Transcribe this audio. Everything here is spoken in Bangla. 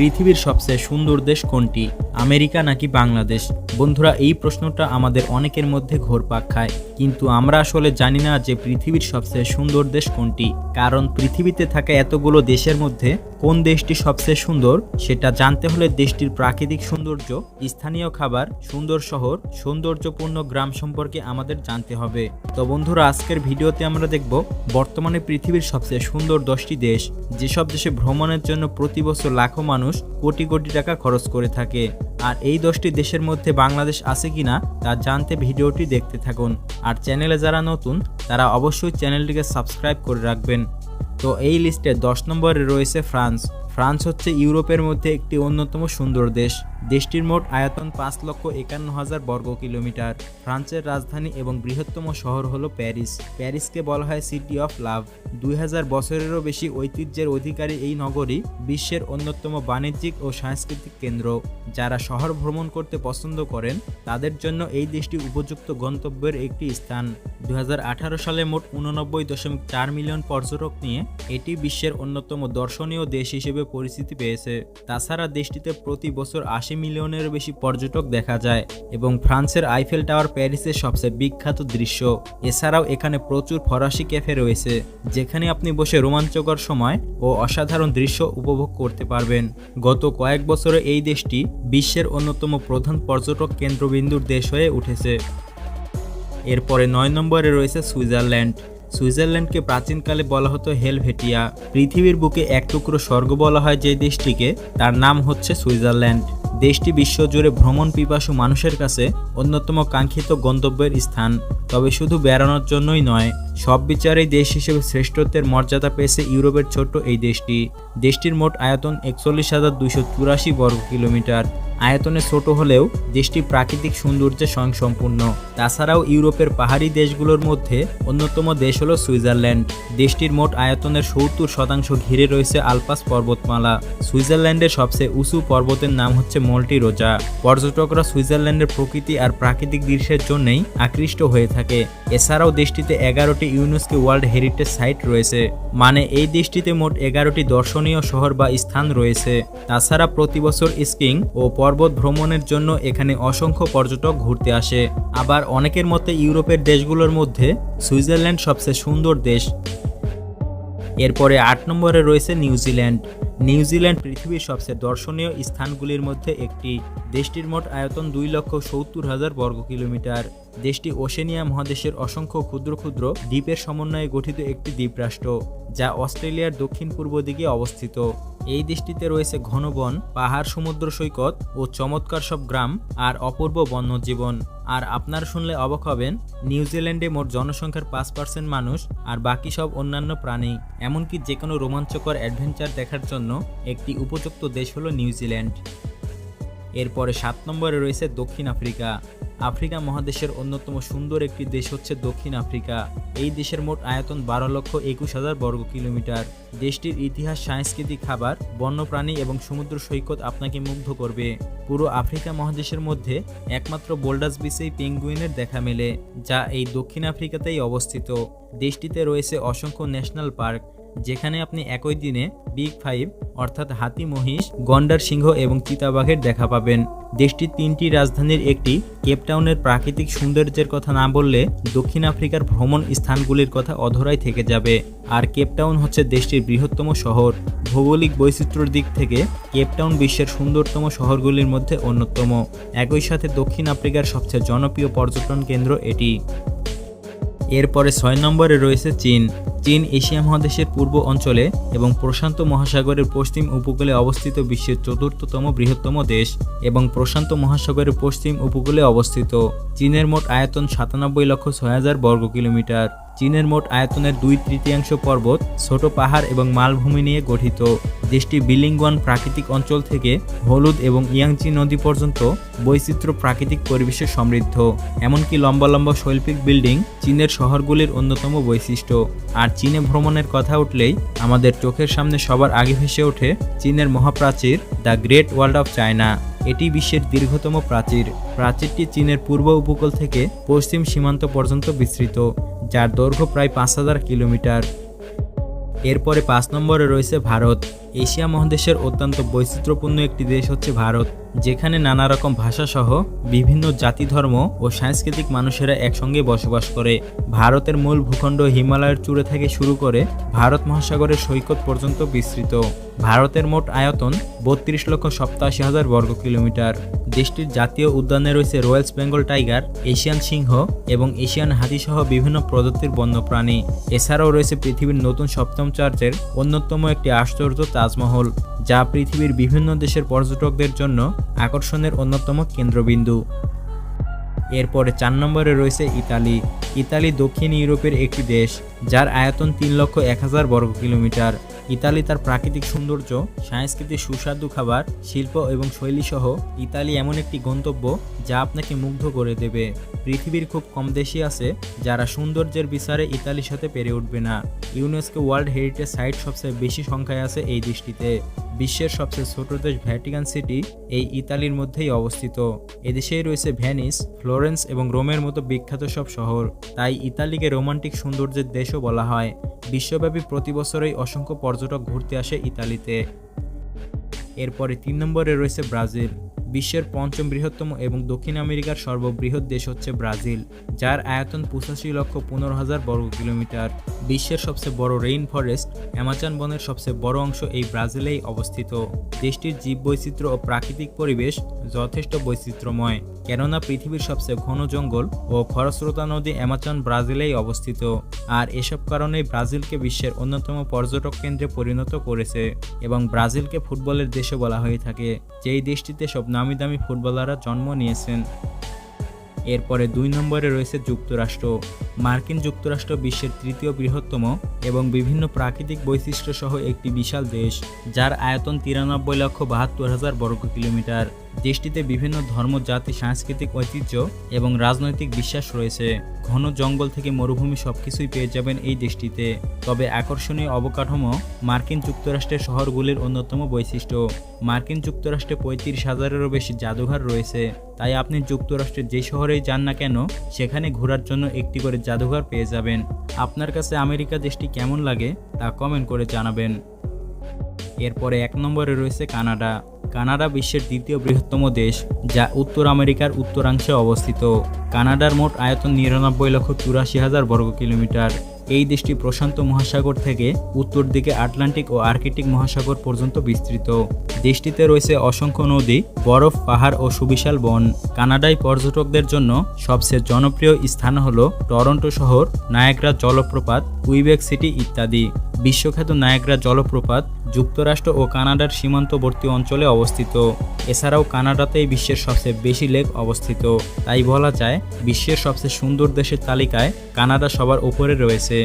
পৃথিবীর সবচেয়ে সুন্দর দেশ কোনটি? আমেরিকা নাকি বাংলাদেশ? বন্ধুরা, এই প্রশ্নটা আমাদের অনেকের মধ্যে ঘোরপাক খায়। কিন্তু আমরা আসলে জানি না যে পৃথিবীর সবচেয়ে সুন্দর দেশ কোনটি। কারণ পৃথিবীতে থাকা এতগুলো দেশের মধ্যে কোন দেশটি সবচেয়ে সুন্দর, সেটা জানতে হলে দেশটির প্রাকৃতিক সৌন্দর্য, স্থানীয় খাবার, সুন্দর শহর, সৌন্দর্যপূর্ণ গ্রাম সম্পর্কে আমাদের জানতে হবে। তো বন্ধুরা, আজকের ভিডিওতে আমরা দেখব বর্তমানে পৃথিবীর সবচেয়ে সুন্দর দশটি দেশ। যেসব দেশে ভ্রমণের জন্য প্রতি বছর লাখো মানুষ কোটি কোটি টাকা খরচ করে থাকে। আর এই দশটি দেশের মধ্যে বাংলাদেশ আছে কি না তা জানতে ভিডিওটি দেখতে থাকুন। আর চ্যানেলে যারা নতুন, তারা অবশ্যই চ্যানেলটিকে সাবস্ক্রাইব করে রাখবেন। তো এই লিস্টে দশ নম্বরে রয়েছে ফ্রান্স। ফ্রান্স হচ্ছে ইউরোপের মধ্যে একটি অন্যতম সুন্দর দেশ। দেশটির মোট আয়তন পাঁচ লক্ষ একান্ন হাজার বর্গ কিলোমিটার। ফ্রান্সের রাজধানী এবং বৃহত্তম শহর হলো প্যারিস। প্যারিসকে বলা হয় সিটি অফ লাভ। দুই হাজার বছরেরও বেশি ঐতিহ্যের অধিকারী এই নগরী বিশ্বের অন্যতম বাণিজ্যিক ও সাংস্কৃতিক কেন্দ্র। যারা শহর ভ্রমণ করতে পছন্দ করেন, তাদের জন্য এই দেশটি উপযুক্ত গন্তব্যের একটি স্থান। দু হাজার আঠারো সালে মোট উননব্বই দশমিক চার মিলিয়ন পর্যটক নিয়ে এটি বিশ্বের অন্যতম দর্শনীয় দেশ হিসেবে পরিচিতি পেয়েছে। তাছাড়া দেশটিতে প্রতি বছর আশি মিলিয়নের বেশি পর্যটক দেখা যায় এবং ফ্রান্সের আইফেল টাওয়ার প্যারিসের সবচেয়ে বিখ্যাত দৃশ্য। এছাড়াও এখানে প্রচুর ফরাসি ক্যাফে রয়েছে, যেখানে আপনি বসে রোমাঞ্চকর সময় ও অসাধারণ দৃশ্য উপভোগ করতে পারবেন। গত কয়েক বছরে এই দেশটি বিশ্বের অন্যতম প্রধান পর্যটক কেন্দ্রবিন্দুর দেশ হয়ে উঠেছে। এরপরে নয় নম্বরে রয়েছে সুইজারল্যান্ড। সুইজারল্যান্ডকে প্রাচীনকালে বলা হতো হেলভেটিয়া। পৃথিবীর বুকে এক টুকরো স্বর্গ বলা হয় যে দেশটিকে, তার নাম হচ্ছে সুইজারল্যান্ড। দেশটি বিশ্বজুড়ে ভ্রমণ পিপাসু মানুষের কাছে অন্যতম কাঙ্ক্ষিত গন্তব্যের স্থান। তবে শুধু বেড়ানোর জন্যই নয় সব বিচারেই দেশ হিসেবে শ্রেষ্ঠত্বের মর্যাদা পেয়েছে ইউরোপের ছোট্ট এই দেশটি। দেশটির মোট আয়তন একচল্লিশ হাজার দুইশো চুরাশি বর্গ কিলোমিটার। আয়তনে ছোট হলেও দেশটি প্রাকৃতিক সৌন্দর্যে স্বয়ংসম্পূর্ণ। তাছাড়াও ইউরোপের পাহাড়ি দেশগুলোর মধ্যে অন্যতম দেশ হল সুইজারল্যান্ড। দেশটির মোট আয়তনের সত্তর শতাংশ ঘিরে রয়েছে আলপাস পর্বতমালা। সুইজারল্যান্ডের সবচেয়ে উঁচু পর্বতের নাম হচ্ছে মল্টি রোজা। পর্যটকরা সুইজারল্যান্ডের প্রকৃতি আর প্রাকৃতিক দৃশ্যের জন্যই আকৃষ্ট হয়ে থাকে। এছাড়াও দেশটিতে এগারোটি ইউনেস্কো ওয়ার্ল্ড হেরিটেজ সাইট রয়েছে। মানে এই দেশটিতে মোট এগারোটি দর্শনীয় শহর বা স্থান রয়েছে। তাছাড়া প্রতি বছর স্কিং ও পর্বত ভ্রমণের জন্য এখানে অসংখ্য পর্যটক ঘুরতে আসে। আবার অনেকের মতে ইউরোপের দেশগুলোর মধ্যে সুইজারল্যান্ড সবচেয়ে সুন্দর দেশ। এরপরে আট নম্বরে রয়েছে নিউজিল্যান্ড। নিউজিল্যান্ড পৃথিবীর সবচেয়ে দর্শনীয় স্থানগুলির মধ্যে একটি। দেশটির মোট আয়তন দুই লক্ষ সত্তর হাজার বর্গ কিলোমিটার। দেশটি ওশেনিয়া মহাদেশের অসংখ্য ক্ষুদ্র ক্ষুদ্র দ্বীপের সমন্বয়ে গঠিত একটি দ্বীপরাষ্ট্র, যা অস্ট্রেলিয়ার দক্ষিণ পূর্ব দিকে অবস্থিত। এই দেশটিতে রয়েছে ঘন বন, পাহাড়, সমুদ্র সৈকত ও চমৎকার সব গ্রাম আর অপূর্ব বন্যজীবন। আর আপনার শুনলে অবাক হবেন নিউজিল্যান্ডে মোট জনসংখ্যার পাঁচ পার্সেন্ট মানুষ আর বাকি সব অন্যান্য প্রাণী, এমনকি যে কোনো রোমাঞ্চকর অ্যাডভেঞ্চার দেখার জন্য একটি উপযুক্ত দেশ হলো নিউজিল্যান্ড এরপরে সাত নম্বরে রয়েছে দক্ষিণ আফ্রিকা। আফ্রিকা মহাদেশের অন্যতম সুন্দর একটি দেশ হচ্ছে দক্ষিণ আফ্রিকা। এই দেশের মোট আয়তন বারো লক্ষ একুশ হাজার বর্গ কিলোমিটার। দেশটির ইতিহাস, সাংস্কৃতিক খাবার, বন্যপ্রাণী এবং সমুদ্র সৈকত আপনাকে মুগ্ধ করবে। পুরো আফ্রিকা মহাদেশের মধ্যে একমাত্র বোল্ডাস বিচেই পেঙ্গুইনের দেখা মেলে, যা এই দক্ষিণ আফ্রিকাতেই অবস্থিত। দেশটিতে রয়েছে অসংখ্য ন্যাশনাল পার্ক যেখানে আপনি একই দিনে বিগ ফাইভ অর্থাৎ হাতি, মহিষ, গন্ডার সিংহ এবং চিতাবাঘের দেখা পাবেন। দেশটির তিনটি রাজধানীর একটি কেপটাউনের প্রাকৃতিক সৌন্দর্যের কথা না বললে দক্ষিণ আফ্রিকার ভ্রমণ স্থানগুলির কথা অধরাই থেকে যাবে। আর কেপটাউন হচ্ছে দেশটির বৃহত্তম শহর। ভৌগোলিক বৈচিত্র্যের দিক থেকে কেপটাউন বিশ্বের সুন্দরতম শহরগুলির মধ্যে অন্যতম। একই সাথে দক্ষিণ আফ্রিকার সবচেয়ে জনপ্রিয় পর্যটন কেন্দ্র এটি। এরপরে ছয় নম্বরে রয়েছে চীন। চীন এশিয়া মহাদেশের পূর্ব অঞ্চলে এবং প্রশান্ত মহাসাগরের পশ্চিম উপকূলে অবস্থিত বিশ্বের চতুর্থতম বৃহত্তম দেশ এবং প্রশান্ত মহাসাগরের পশ্চিম উপকূলে অবস্থিত। চীনের মোট আয়তন সাতানব্বই লক্ষ ছয় হাজার বর্গ কিলোমিটার। চীনের মোট আয়তনের দুই তৃতীয়াংশ পর্বত, ছোট পাহাড় এবং মালভূমি নিয়ে গঠিত। দেশটি বিলিংওয়ান প্রাকৃতিক অঞ্চল থেকে হলুদ এবং ইয়াংচি নদী পর্যন্ত বৈচিত্র্য প্রাকৃতিক পরিবেশে সমৃদ্ধ। এমনকি লম্বা লম্বা শৈল্পিক বিল্ডিং চীনের শহরগুলির অন্যতম বৈশিষ্ট্য। আর চীনে ভ্রমণের কথা উঠলেই আমাদের চোখের সামনে সবার আগে ভেসে ওঠে চীনের মহাপ্রাচীর the great world of China. এটি বিশ্বের দীর্ঘতম প্রাচীর। প্রাচীরটি চীনের পূর্ব উপকূল থেকে পশ্চিম সীমান্ত পর্যন্ত বিস্তৃত, যার দৈর্ঘ্য প্রায় পাঁচ হাজার কিলোমিটার। এরপরে পাঁচ নম্বরে রয়েছে ভারত। এশিয়া মহাদেশের অত্যন্ত বৈচিত্র্যপূর্ণ একটি দেশ হচ্ছে ভারত। যেখানে নানা রকম ভাষাসহ বিভিন্ন জাতি ধর্ম ও সাংস্কৃতিক মানুষেরা একসঙ্গে বসবাস করে। ভারতের মূল ভূখণ্ড হিমালয়ের চূড়ে থেকে শুরু করে ভারত মহাসাগরের সৈকত পর্যন্ত বিস্তৃত। ভারতের মোট আয়তন বত্রিশ লক্ষ সপ্তাশি হাজার বর্গ কিলোমিটার। দেশটির জাতীয় উদ্যানে রয়েছে রয়্যালস বেঙ্গল টাইগার, এশিয়ান সিংহ এবং এশিয়ান হাতিসহ বিভিন্ন প্রজাতির বন্যপ্রাণী। এছাড়াও রয়েছে পৃথিবীর নতুন সপ্তম চার্চের অন্যতম একটি আশ্চর্য তাজমহল। যা পৃথিবীর বিভিন্ন দেশের পর্যটকদের জন্য আকর্ষণের অন্যতম কেন্দ্রবিন্দু। এরপরে চার নম্বরে রয়েছে ইতালি। ইতালি দক্ষিণ ইউরোপের একটি দেশ, যার আয়তন তিন লক্ষ এক হাজার বর্গ কিলোমিটার ইতালি তার প্রাকৃতিক সৌন্দর্য, সাংস্কৃতিক সুস্বাদু খাবার, শিল্প এবং শৈলীসহ ইতালি এমন একটি গন্তব্য যা আপনাকে মুগ্ধ করে দেবে। পৃথিবীর খুব কম দেশই আছে যারা সৌন্দর্যের বিচারে ইতালির সাথে পেরে উঠবে না। ইউনেস্কো ওয়ার্ল্ড হেরিটেজ সাইট সবচেয়ে বেশি সংখ্যায় আছে এই দেশটিতে। বিশ্বের সবচেয়ে ছোট দেশ ভ্যাটিকান সিটি এই ইতালির মধ্যেই অবস্থিত। এদেশেই রয়েছে ভ্যানিস, ফ্লোরেন্স এবং রোমের মতো বিখ্যাত সব শহর। তাই ইতালিকে রোমান্টিক সৌন্দর্যের দেশও বলা হয়। বিশ্বব্যাপী প্রতি বছরই অসংখ্য পর্যটক ঘুরতে আসে ইতালিতে। এরপরে তিন নম্বরে রয়েছে ব্রাজিল। বিশ্বের পঞ্চম বৃহত্তম এবং দক্ষিণ আমেরিকার সর্ববৃহৎ দেশ হচ্ছে ব্রাজিল, যার আয়তন পঁচাশি লক্ষ পনেরো হাজার বর্গ কিলোমিটার। বিশ্বের সবচেয়ে বড় রেইন ফরেস্ট অ্যামাজন বনের সবচেয়ে বড় অংশ এই ব্রাজিলেই অবস্থিত। দেশটির জীববৈচিত্র্য ও প্রাকৃতিক পরিবেশ যথেষ্ট বৈচিত্র্যময়, কেননা পৃথিবীর সবচেয়ে ঘন জঙ্গল ও খরস্রোতা নদী অ্যামাজন ব্রাজিলেই অবস্থিত। আর এসব কারণেই ব্রাজিলকে বিশ্বের অন্যতম পর্যটক কেন্দ্রে পরিণত করেছে এবং ব্রাজিলকে ফুটবলের দেশে বলা হয়ে থাকে, যেই দেশটিতে সব নামি দামি ফুটবলাররা জন্ম নিয়েছেন। এরপরে দুই নম্বরে রয়েছে যুক্তরাষ্ট্র। মার্কিন যুক্তরাষ্ট্র বিশ্বের তৃতীয় বৃহত্তম এবং বিভিন্ন প্রাকৃতিক বৈশিষ্ট্য সহ একটি বিশাল দেশ, যার আয়তন তিরানব্বই লক্ষ বাহাত্তর হাজার বর্গ কিলোমিটার দেশটিতে বিভিন্ন ধর্ম, জাতি, সাংস্কৃতিক ঐতিহ্য এবং রাজনৈতিক বিশ্বাস রয়েছে। ঘন জঙ্গল থেকে মরুভূমি সবকিছুই পেয়ে যাবেন এই দেশটিতে। তবে আকর্ষণীয় অবকাঠামো মার্কিন যুক্তরাষ্ট্রের শহরগুলির অন্যতম বৈশিষ্ট্য। মার্কিন যুক্তরাষ্ট্রে পঁয়ত্রিশ হাজারেরও বেশি জাদুঘর রয়েছে। তাই আপনি যুক্তরাষ্ট্রের যে শহরেই যান না কেন, সেখানে ঘোরার জন্য একটি করে জাদুঘর পেয়ে যাবেন। আপনার কাছে আমেরিকা দেশটি কেমন লাগে, তা কমেন্ট করে জানাবেন। এরপরে এক নম্বরে রয়েছে কানাডা। কানাডা বিশ্বের দ্বিতীয় বৃহত্তম দেশ, যা উত্তর আমেরিকার উত্তরাংশে অবস্থিত। কানাডার মোট আয়তন নিরানব্বই লক্ষ চুরাশি হাজার বর্গ কিলোমিটার। এই দেশটি প্রশান্ত মহাসাগর থেকে উত্তর দিকে আটলান্টিক ও আর্কটিক মহাসাগর পর্যন্ত বিস্তৃত। দেশটিতে রয়েছে অসংখ্য নদী, বরফ, পাহাড় ও সুবিশাল বন। কানাডায় পর্যটকদের জন্য সবচেয়ে জনপ্রিয় স্থান হল টরন্টো শহর, নায়াগ্রা জলপ্রপাত কুইবেক সিটি ইত্যাদি। বিশ্বখ্যাত নায়াগ্রা জলপ্রপাত যুক্তরাষ্ট্র ও কানাডার সীমান্তবর্তী অঞ্চলে অবস্থিত। এছাড়াও কানাডাতেই বিশ্বের সবচেয়ে বেশি লেক অবস্থিত। তাই বলা যায়, বিশ্বের সবচেয়ে সুন্দর দেশের তালিকায় কানাডা সবার উপরে রয়েছে।